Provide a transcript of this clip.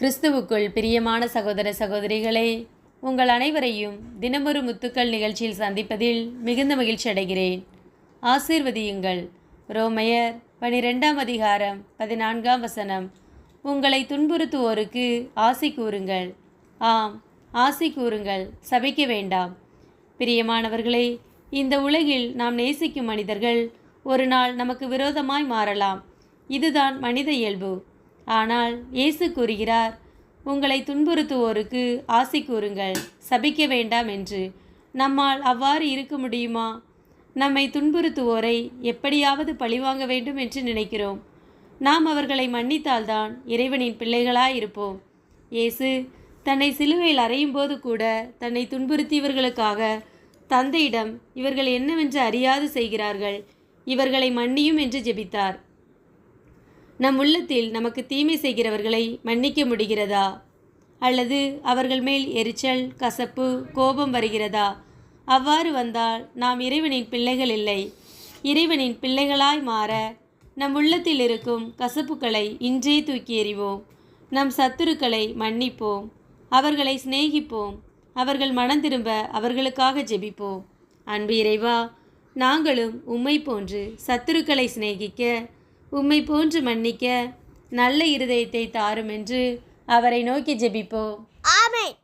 கிறிஸ்துவுக்குள் பிரியமான சகோதர சகோதரிகளே உங்கள் அனைவரையும் தினமொரு முத்துக்கள் நிகழ்ச்சியில் சந்திப்பதில் மிகுந்த மகிழ்ச்சி அடைகிறேன். ஆசீர்வதியுங்கள். ரோமையர் பனிரெண்டாம் அதிகாரம் பதினான்காம் வசனம். உங்களை துன்புறுத்துவோருக்கு ஆசி கூறுங்கள். ஆம் ஆசி கூறுங்கள். சபிக்க வேண்டாம். பிரியமானவர்களே இந்த உலகில் நாம் நேசிக்கும் மனிதர்கள் ஒரு நாள் நமக்கு விரோதமாய் மாறலாம். இதுதான் மனித இயல்பு. ஆனால் இயேசு கூறுகிறார் உங்களை துன்புறுத்துவோருக்கு ஆசை கூறுங்கள் சபிக்க வேண்டாம் என்று. நம்மால் அவ்வாறு இருக்க முடியுமா? நம்மை துன்புறுத்துவோரை எப்படியாவது பழிவாங்க வேண்டும் என்று நினைக்கிறோம். நாம் அவர்களை மன்னித்தால்தான் இறைவனின் பிள்ளைகளாய் இருப்போம் இயேசு தன்னை சிலுவையில் அறையும் போது கூட தன்னை துன்புறுத்தியவர்களுக்காக தந்தையிடம் இவர்கள் என்னவென்று அறியாது செய்கிறார்கள். இவர்களை மன்னியும் என்று ஜெபித்தார். நம் உள்ளத்தில் நமக்கு தீமை செய்கிறவர்களை மன்னிக்க முடிகிறதா? அல்லது அவர்கள் மேல் எரிச்சல் கசப்பு கோபம் வருகிறதா? அவ்வாறு வந்தால் நாம் இறைவனின் பிள்ளைகள் இல்லை. இறைவனின் பிள்ளைகளாய் மாற நம் உள்ளத்தில் இருக்கும் கசப்புகளை இன்றே தூக்கி எறிவோம். நம் சத்துருக்களை மன்னிப்போம். அவர்களை சிநேகிப்போம். அவர்கள் மனம் திரும்ப அவர்களுக்காக ஜெபிப்போம். அன்பு இறைவா நாங்களும் உம்மை போன்று சத்துருக்களை சிநேகிக்க உம்மை போன்று மன்னிக்க நல்ல இருதயத்தை தாரும் என்று அவரை நோக்கி ஜெபிப்போம். ஆமென்.